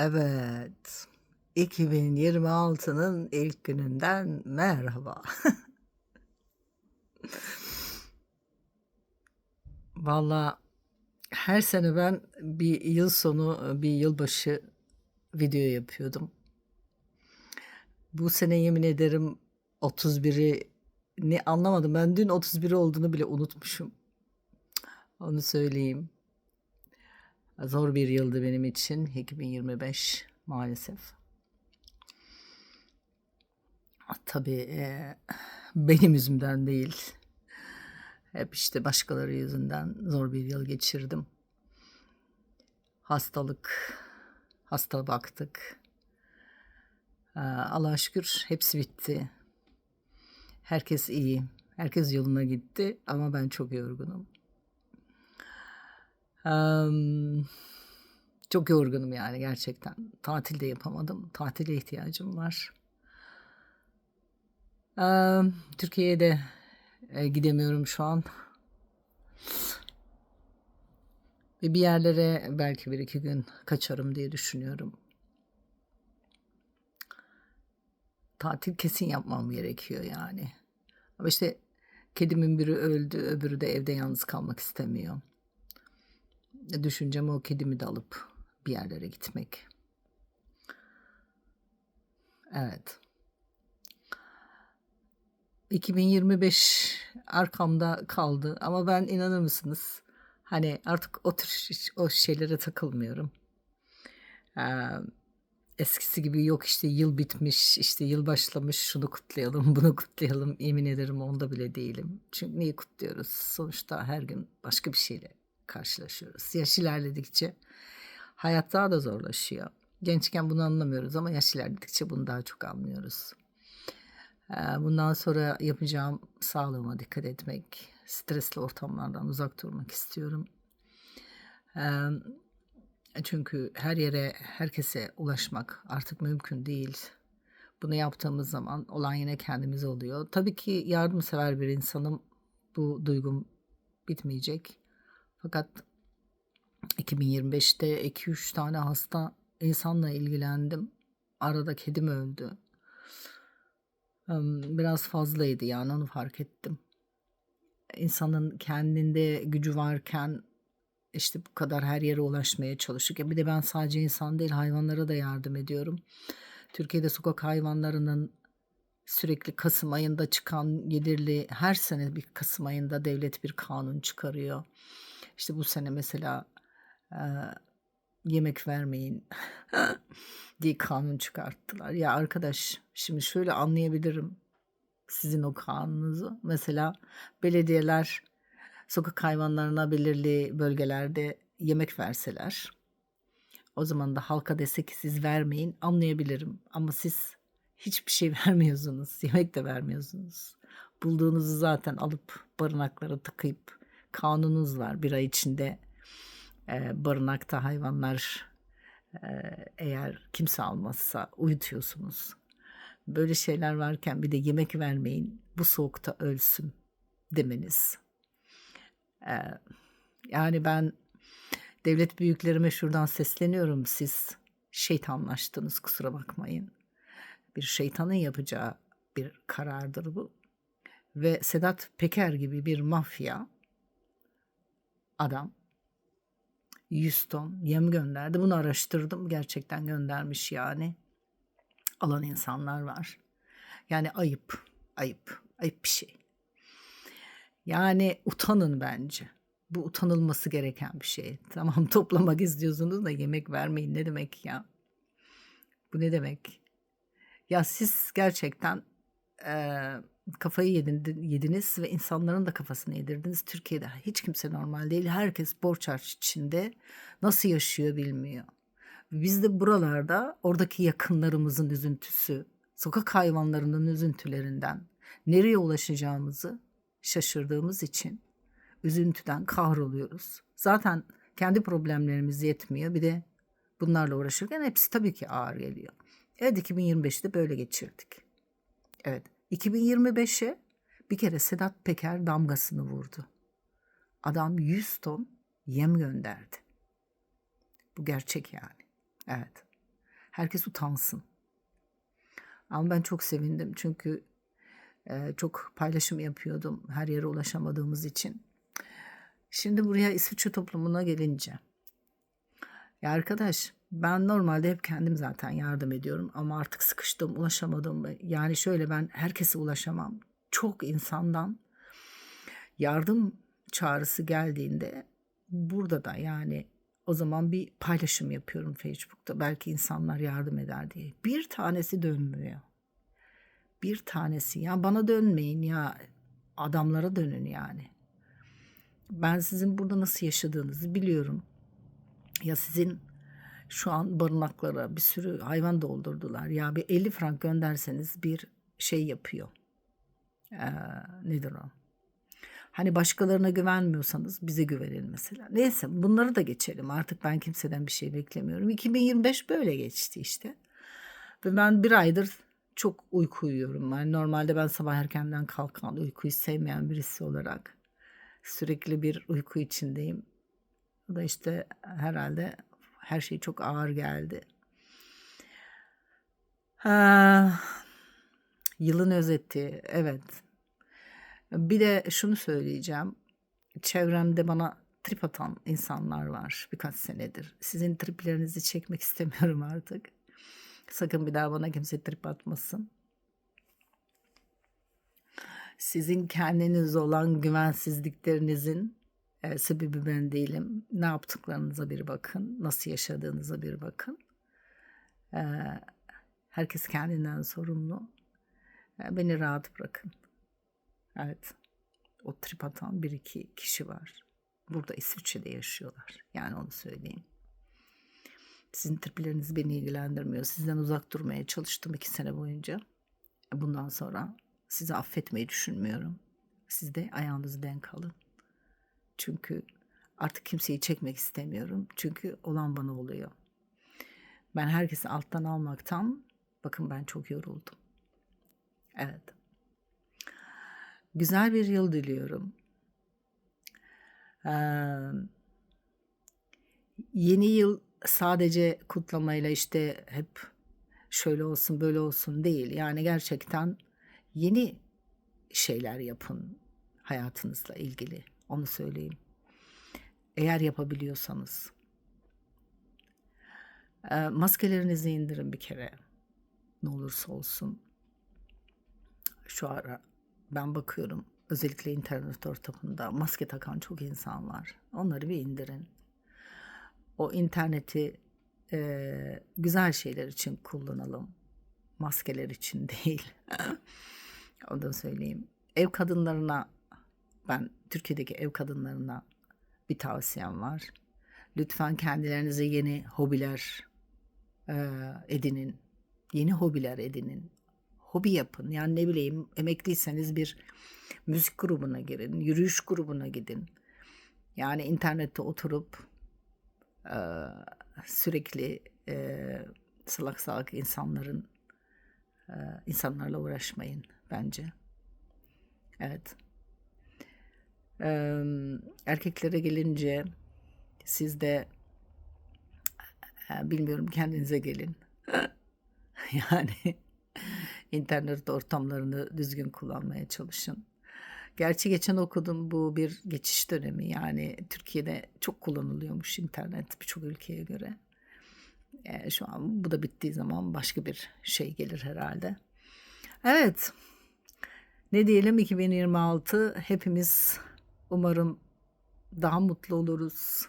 Evet. 2026'nın ilk gününden merhaba. Valla her sene ben bir yıl sonu, bir yılbaşı video yapıyordum. Bu sene yemin ederim 31'i ne anlamadım. Ben dün 31 olduğunu bile unutmuşum. Onu söyleyeyim. Zor bir yıldı benim için 2025 maalesef. Tabii e, benim yüzümden değil. Hep işte başkaları yüzünden zor bir yıl geçirdim. Hastalık, hasta baktık. Ee, Allah'a şükür hepsi bitti. Herkes iyi. Herkes yoluna gitti ama ben çok yorgunum. Çok yorgunum yani gerçekten. Tatil de yapamadım. Tatile ihtiyacım var. Türkiye'ye de e, gidemiyorum şu an. Ve bir yerlere belki bir iki gün kaçarım diye düşünüyorum. Tatil kesin yapmam gerekiyor yani. Ama işte kedimin biri öldü, öbürü de evde yalnız kalmak istemiyor. Düşüncem o kedimi de alıp bir yerlere gitmek. Evet. 2025 arkamda kaldı ama ben inanır mısınız? Hani artık o tür o şeylere takılmıyorum. Ee, eskisi gibi yok işte yıl bitmiş, işte yıl başlamış, şunu kutlayalım, bunu kutlayalım. Yemin ederim onda bile değilim. Çünkü neyi kutluyoruz? Sonuçta her gün başka bir şeyle karşılaşıyoruz. Yaş ilerledikçe hayat daha da zorlaşıyor. Gençken bunu anlamıyoruz ama yaş ilerledikçe bunu daha çok anlıyoruz. Bundan sonra yapacağım sağlığıma dikkat etmek, stresli ortamlardan uzak durmak istiyorum. Çünkü her yere, herkese ulaşmak artık mümkün değil. Bunu yaptığımız zaman olan yine kendimiz oluyor. Tabii ki yardımsever bir insanım. Bu duygum bitmeyecek. Fakat 2025'te 2-3 tane hasta insanla ilgilendim. Arada kedim öldü. Biraz fazlaydı yani onu fark ettim. İnsanın kendinde gücü varken işte bu kadar her yere ulaşmaya çalışıyor. Bir de ben sadece insan değil hayvanlara da yardım ediyorum. Türkiye'de sokak hayvanlarının sürekli Kasım ayında çıkan gelirli her sene bir Kasım ayında devlet bir kanun çıkarıyor. İşte bu sene mesela e, yemek vermeyin diye kanun çıkarttılar. Ya arkadaş şimdi şöyle anlayabilirim sizin o kanununuzu. Mesela belediyeler sokak hayvanlarına belirli bölgelerde yemek verseler o zaman da halka dese ki siz vermeyin anlayabilirim. Ama siz hiçbir şey vermiyorsunuz. Yemek de vermiyorsunuz. Bulduğunuzu zaten alıp barınaklara tıkayıp kanununuz var. Bir ay içinde e, barınakta hayvanlar e, eğer kimse almazsa uyutuyorsunuz. Böyle şeyler varken bir de yemek vermeyin bu soğukta ölsün demeniz. E, yani ben devlet büyüklerime şuradan sesleniyorum siz şeytanlaştınız kusura bakmayın. Bir şeytanın yapacağı bir karardır bu. Ve Sedat Peker gibi bir mafya adam 100 ton yem gönderdi. Bunu araştırdım. Gerçekten göndermiş yani. Alan insanlar var. Yani ayıp, ayıp, ayıp bir şey. Yani utanın bence. Bu utanılması gereken bir şey. Tamam toplamak istiyorsunuz da yemek vermeyin ne demek ya? Bu ne demek? Ya siz gerçekten e, kafayı yediniz ve insanların da kafasını yedirdiniz. Türkiye'de hiç kimse normal değil. Herkes borç harç içinde nasıl yaşıyor bilmiyor. Biz de buralarda oradaki yakınlarımızın üzüntüsü, sokak hayvanlarının üzüntülerinden nereye ulaşacağımızı şaşırdığımız için üzüntüden kahroluyoruz. Zaten kendi problemlerimiz yetmiyor. Bir de bunlarla uğraşırken hepsi tabii ki ağır geliyor. Evet 2025'te böyle geçirdik. Evet 2025'e bir kere Sedat Peker damgasını vurdu. Adam 100 ton yem gönderdi. Bu gerçek yani. Evet. Herkes utansın. Ama ben çok sevindim çünkü e, çok paylaşım yapıyordum her yere ulaşamadığımız için. Şimdi buraya İsviçre toplumuna gelince. Ya arkadaş ben normalde hep kendim zaten yardım ediyorum ama artık sıkıştım ulaşamadım. Yani şöyle ben herkese ulaşamam. Çok insandan yardım çağrısı geldiğinde burada da yani o zaman bir paylaşım yapıyorum Facebook'ta. Belki insanlar yardım eder diye. Bir tanesi dönmüyor. Bir tanesi. Ya bana dönmeyin ya. Adamlara dönün yani. Ben sizin burada nasıl yaşadığınızı biliyorum. Ya sizin şu an barınaklara bir sürü hayvan doldurdular. Ya bir 50 frank gönderseniz bir şey yapıyor. Ee, nedir o? Hani başkalarına güvenmiyorsanız bize güvenin mesela. Neyse bunları da geçelim. Artık ben kimseden bir şey beklemiyorum. 2025 böyle geçti işte. Ve ben bir aydır çok uyku uyuyorum. Yani normalde ben sabah erkenden kalkan, uykuyu sevmeyen birisi olarak sürekli bir uyku içindeyim. O da işte herhalde her şey çok ağır geldi. Ha, yılın özeti, evet. Bir de şunu söyleyeceğim. Çevremde bana trip atan insanlar var birkaç senedir. Sizin triplerinizi çekmek istemiyorum artık. Sakın bir daha bana kimse trip atmasın. Sizin kendiniz olan güvensizliklerinizin e, sebebi ben değilim. Ne yaptıklarınıza bir bakın. Nasıl yaşadığınıza bir bakın. E, herkes kendinden sorumlu. E, beni rahat bırakın. Evet. O trip atan bir iki kişi var. Burada İsviçre'de yaşıyorlar. Yani onu söyleyeyim. Sizin tripleriniz beni ilgilendirmiyor. Sizden uzak durmaya çalıştım iki sene boyunca. Bundan sonra sizi affetmeyi düşünmüyorum. Siz de ayağınızı denk alın. Çünkü artık kimseyi çekmek istemiyorum. Çünkü olan bana oluyor. Ben herkesi alttan almaktan bakın ben çok yoruldum. Evet. Güzel bir yıl diliyorum. Ee, yeni yıl sadece kutlamayla işte hep şöyle olsun böyle olsun değil. Yani gerçekten yeni şeyler yapın hayatınızla ilgili. Onu söyleyeyim. Eğer yapabiliyorsanız. E, maskelerinizi indirin bir kere. Ne olursa olsun. Şu ara ben bakıyorum özellikle internet ortamında maske takan çok insan var. Onları bir indirin. O interneti e, güzel şeyler için kullanalım. Maskeler için değil. Onu da söyleyeyim. Ev kadınlarına ben Türkiye'deki ev kadınlarına bir tavsiyem var. Lütfen kendilerinize yeni hobiler e, edinin. Yeni hobiler edinin. Hobi yapın. Yani ne bileyim emekliyseniz bir müzik grubuna girin. Yürüyüş grubuna gidin. Yani internette oturup e, sürekli e, salak salak insanların e, insanlarla uğraşmayın bence. Evet. Ee, erkeklere gelince siz de bilmiyorum kendinize gelin. yani internet ortamlarını düzgün kullanmaya çalışın. Gerçi geçen okudum bu bir geçiş dönemi yani Türkiye'de çok kullanılıyormuş internet birçok ülkeye göre. E, şu an bu da bittiği zaman başka bir şey gelir herhalde. Evet. Ne diyelim 2026 hepimiz Umarım daha mutlu oluruz.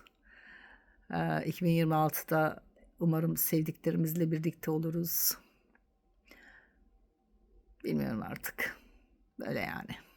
2026'da umarım sevdiklerimizle birlikte oluruz. Bilmiyorum artık. Böyle yani.